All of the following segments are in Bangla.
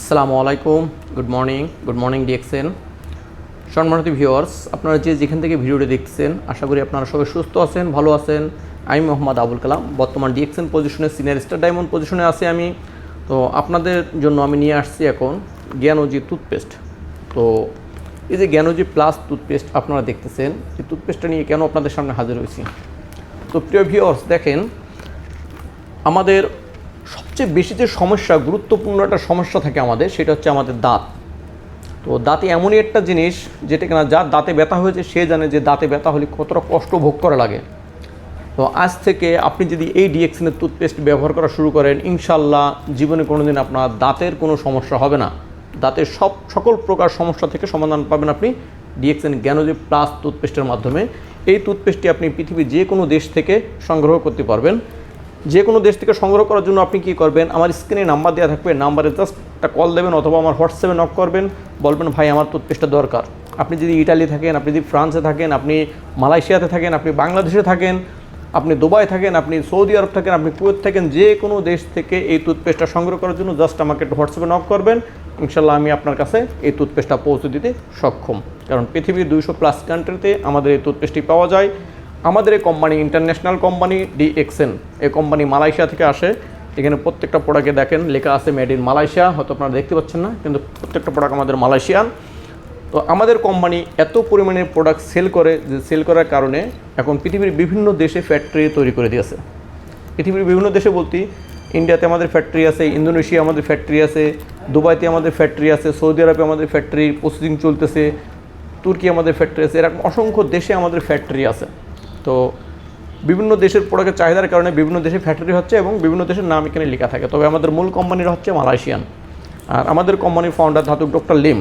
আসসালামু আলাইকুম good morning good morning DXN সম্মানিত ভিউয়ার্স আপনারা যে যেখান থেকে ভিডিওটি দেখছেন, আশা করি আপনারা সবাই সুস্থ আছেন, ভালো আছেন। আমি মোহাম্মদ আবুল কালাম, বর্তমান ডিএক্সেন পজিশনে সিনিয়র স্টার ডায়মন্ড পজিশনে আছি আমি। তো আপনাদের জন্য আমি নিয়ে আসছি এখন জ্ঞানজি টুথপেস্ট তো এই যে জ্ঞানজি প্লাস টুথপেস্ট আপনারা দেখতেছেন, এই টুথপেস্টটা নিয়ে কেন আপনাদের সামনে হাজির হয়েছি? তো প্রিয় ভিউয়ার্স দেখেন, আমাদের সবচেয়ে বেশি যে সমস্যা, গুরুত্বপূর্ণ একটা সমস্যা থাকে আমাদের, সেটা হচ্ছে আমাদের দাঁত। তো দাঁতে এমনই একটা জিনিস যেটা কিনা যার দাঁতে ব্যথা হয়েছে, সে জানে যে দাঁতে ব্যথা হলে কতটা কষ্ট ভোগ করা লাগে। তো আজ থেকে আপনি যদি এই ডিএক্সিনের টুথপেস্ট ব্যবহার করা শুরু করেন ইনশাল্লাহ জীবনে কোনো দিন আপনার দাঁতের কোনো সমস্যা হবে না। দাঁতের সব, সকল প্রকার সমস্যা থেকে সমাধান পাবেন আপনি ডিএক্সএন জ্ঞানোজি প্লাস টুথপেস্টের মাধ্যমে। এই টুথপেস্টটি আপনি পৃথিবীর যে কোনো দেশ থেকে সংগ্রহ করতে পারবেন। যে কোনো দেশ থেকে সংগ্রহ করার জন্য আপনি কী করবেন? আমার স্ক্রিনে নাম্বার দেওয়া থাকবে নাম্বারে জাস্ট একটা কল দেবেন অথবা আমার হোয়াটসঅ্যাপে নক করবেন, বলবেন, ভাই, আমার টুথপেস্টটা দরকার। আপনি যদি ইটালি থাকেন, আপনি যদি ফ্রান্সে থাকেন, আপনি মালয়েশিয়াতে থাকেন, আপনি বাংলাদেশে থাকেন, আপনি দুবাই থাকেন, আপনি সৌদি আরব থাকেন, আপনি কুয়েত থাকেন, যে কোনো দেশ থেকে এই টুথপেস্টটা সংগ্রহ করার জন্য জাস্ট আমাকে একটু হোয়াটসঅ্যাপে নক করবেন। ইনশাল্লাহ আমি আপনার কাছে এই টুথপেস্টটা পৌঁছে দিতে সক্ষম। কারণ পৃথিবীর দুইশো প্লাস কান্ট্রিতে আমাদের এই টুথপেস্টটি পাওয়া যায়। আমাদের এই কোম্পানি ইন্টারন্যাশনাল কোম্পানি ডিএক্সএন এই কোম্পানি মালয়েশিয়া থেকে আসে। এখানে প্রত্যেকটা প্রোডাক্টে দেখেন, লেখা আছে মেড ইন মালয়েশিয়া, হয়তো আপনারা দেখতে পাচ্ছেন না, কিন্তু প্রত্যেকটা প্রোডাক্ট আমাদের মালয়েশিয়ান। তো আমাদের কোম্পানি এত পরিমাণে প্রোডাক্ট সেল করে, যে সেল করার কারণে এখন পৃথিবীর বিভিন্ন দেশে ফ্যাক্টরি তৈরি করে দিয়েছে। পৃথিবীর বিভিন্ন দেশে বলতে, ইন্ডিয়াতে আমাদের ফ্যাক্টরি আছে, ইন্দোনেশিয়া আমাদের ফ্যাক্টরি আছে, দুবাইতে আমাদের ফ্যাক্টরি আছে, সৌদি আরবে আমাদের ফ্যাক্টরি প্রসেসিং চলতেছে, তুর্কি আমাদের ফ্যাক্টরি আছে, এরকম অসংখ্য দেশে আমাদের ফ্যাক্টরি আছে। তো বিভিন্ন দেশের প্রোডাক্টের চাহিদার কারণে বিভিন্ন দেশে ফ্যাক্টরি হচ্ছে এবং বিভিন্ন দেশের নাম এখানে লেখা থাকে। তবে আমাদের মূল কোম্পানির হচ্ছে মালয়েশিয়ান। আর আমাদের কোম্পানির founder Datuk doctor Lim.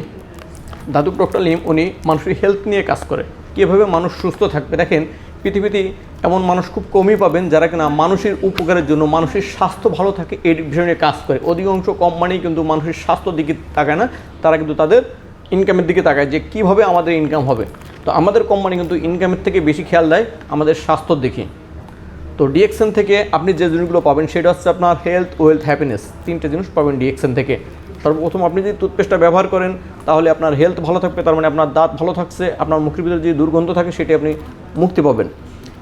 Datuk doctor Lim, উনি মানুষের হেলথ নিয়ে কাজ করে। কীভাবে মানুষ সুস্থ থাকবে? দেখেন, পৃথিবীতে এমন মানুষ খুব কমই পাবেন যারা কিনা মানুষের উপকারের জন্য, মানুষের স্বাস্থ্য ভালো থাকে এই বিষয় নিয়ে কাজ করে। অধিকাংশ কোম্পানি কিন্তু মানুষের স্বাস্থ্য দিকে তাকায় না, তারা কিন্তু তাদের ইনকামের দিকে তাকায় যে কীভাবে আমাদের ইনকাম হবে। তো আমাদের কোম্পানি কিন্তু ইনকামের থেকে বেশি খেয়াল দেয় আমাদের স্বাস্থ্যর দিকে। তো ডিএক্সএন থেকে আপনি যে জিনিসগুলো পাবেন, সেটা হচ্ছে আপনার হেলথ ওয়েলথ হ্যাপিনেস তিনটে জিনিস পাবেন ডিএক্সএন থেকে। সর্বপ্রথম আপনি যদি টুথপেস্টটা ব্যবহার করেন, তাহলে আপনার হেলথ ভালো থাকবে, তার মানে আপনার দাঁত ভালো থাকছে, আপনার মুখের ভিতরে যে দুর্গন্ধ থাকে, সেটি আপনি মুক্তি পাবেন।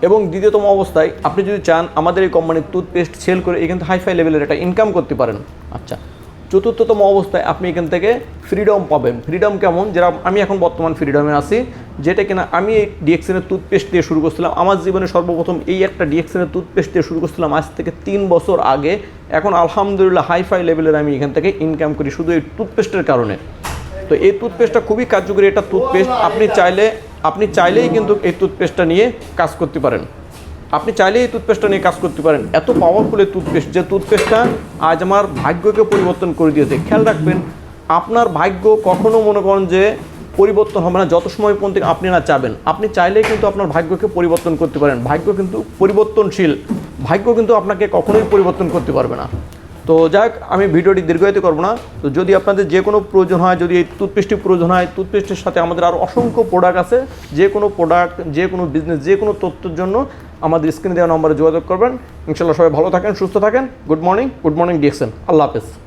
এবং দ্বিতীয়তম অবস্থায় আপনি যদি চান আমাদের এই কোম্পানির টুথপেস্ট সেল করে এখান থেকে হাইফাই লেভেলের একটা ইনকাম করতে পারেন। আচ্ছা চতুর্থতম অবস্থায় আপনি এখান থেকে ফ্রিডম পাবেন। ফ্রিডম কেমন? যেটা আমি এখন বর্তমান ফ্রিডমে আছি, যেটা কিনা আমি এই ডিএক্সএনের টুথপেস্ট দিয়ে শুরু করছিলাম। আমার জীবনে সর্বপ্রথম এই একটা ডিএক্সএনের টুথপেস্ট দিয়ে শুরু করছিলাম আজ থেকে তিন বছর আগে। এখন আলহামদুলিল্লাহ হাইফাই লেভেলের আমি এখান থেকে ইনকাম করি শুধু এই টুথপেস্টের কারণে। তো এই টুথপেস্টটা খুবই কার্যকরী এটা টুথপেস্ট আপনি চাইলে, আপনি চাইলেই কিন্তু এই টুথপেস্টটা নিয়ে কাজ করতে পারেন। আপনি চাইলেই এই টুথপেস্টটা নিয়ে কাজ করতে পারেন। এত পাওয়ারফুল এই টুথপেস্ট যে টুথপেস্টটা আজ আমার ভাগ্যকে পরিবর্তন করে দিয়েছে। খেয়াল রাখবেন, আপনার ভাগ্য কখনো মনে করেন যে পরিবর্তন হবে না, যত সময় পর্যন্ত আপনি না চাবেন। আপনি চাইলেই কিন্তু আপনার ভাগ্যকে পরিবর্তন করতে পারেন। ভাগ্য কিন্তু পরিবর্তনশীল। ভাগ্য কিন্তু আপনাকে কখনোই পরিবর্তন করতে পারবে না। তো যাক, আমি ভিডিওটি দীর্ঘায়িত করব না। তো যদি আপনাদের যে কোনো প্রয়োজন হয়, যদি এই টুথপেস্টটি প্রয়োজন হয় টুথপেস্টের সাথে আমাদের আরও অসংখ্য প্রোডাক্ট আছে। যে কোনো প্রোডাক্ট যে কোনো বিজনেস যে কোনো তথ্যের জন্য আমাদের স্ক্রিনে দেওয়া নম্বরে যোগাযোগ করবেন। ইনশাল্লাহ সবাই ভালো থাকেন, সুস্থ থাকেন। Good morning good morning DXN আল্লাহ হাফেজ।